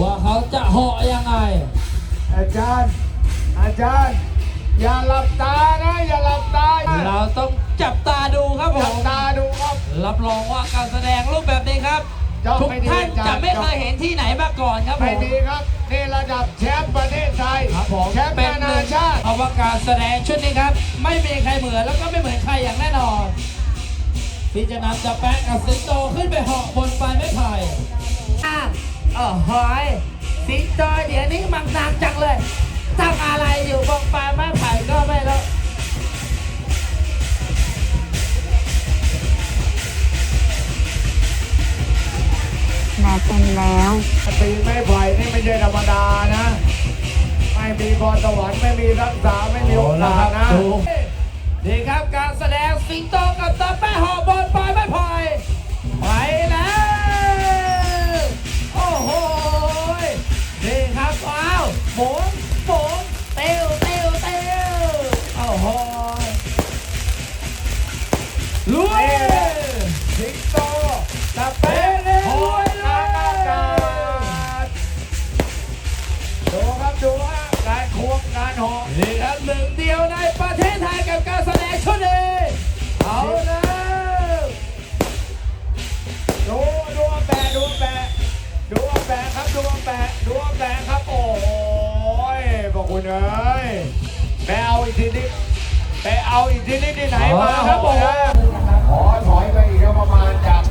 ว่าเขาจะเหาะยังไง อาจารย์ อาจารย์ อย่าหลับตานะ อย่าหลับตาเราต้องจับตาดูครับผมจับตาดูครับ รับรองว่าการแสดงรูปแบบนี้ครับทุกท่านจะไม่เคยเห็นที่ไหนมาก่อนครับผไม่ม ดีครับนี่ระดับแชมป์ประเทศไทยครับผมแชมป์นานาชาติ เพาะว่การแสดงชุดนี้ครับ ไม่มีใครเหมือนแล้วก็ไม่เหมือนใครอย่างแน่นอน ที่จะนำจะแปะกับสิงโตขึ้นไปเหาะบน เออหอยสิงโตเดี๋ยวนี้มังนางจังเลยทำอะไรอยู่บนปลายไม้ไผ่ก็ไม่รู้และเป็นแล้วปีนไม้ไผ่นี่ไม่ใช่ธรรมดานะ ไม่มีพรสวรรค์ไม่มีรักษาไม่มีโอกาสนะดูนี่ครับการแสดง อกนี่ครับหนึ่งเดียวในประเทศไทยกับการแสดงชุดนี้เอาแล้วดูดูแปะดูแปะดูแปะครับดูแปะดูแปะครับโอ้ยบอกคุณเอ้ยไปเอาอีกทีนี้ไปเอาอีกทีนี้ที่ไหนมาครับผมขอถอยไปอีกประมาณจาก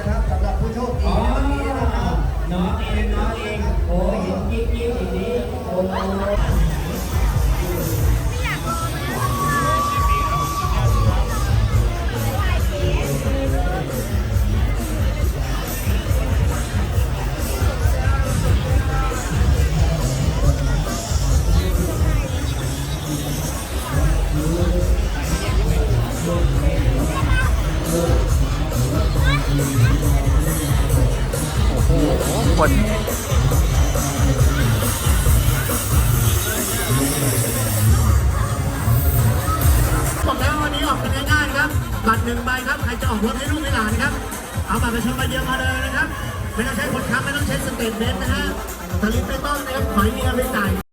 นไหมจ๊ะนะครับสำหรับผู้โชคดีอ๋อน้องเองน้องเองโอ้เห็นกิ๊กกิ๊กอย่างนี้โอ้ บอกแล้ววันนี้ออกกันง่ายๆนะครับ บัตรหนึ่งใบครับ ใครจะออกรถให้ลูกให้หลานนะครับ เอาบัตรประชาชนใบเดียวมาเลยนะครับ ไม่ต้องใช้คนค้ำไม่ต้องใช้สเตทเมนต์นะฮะสลิปไม่ต้องนะครับขอให้มีเงินไปจ่าย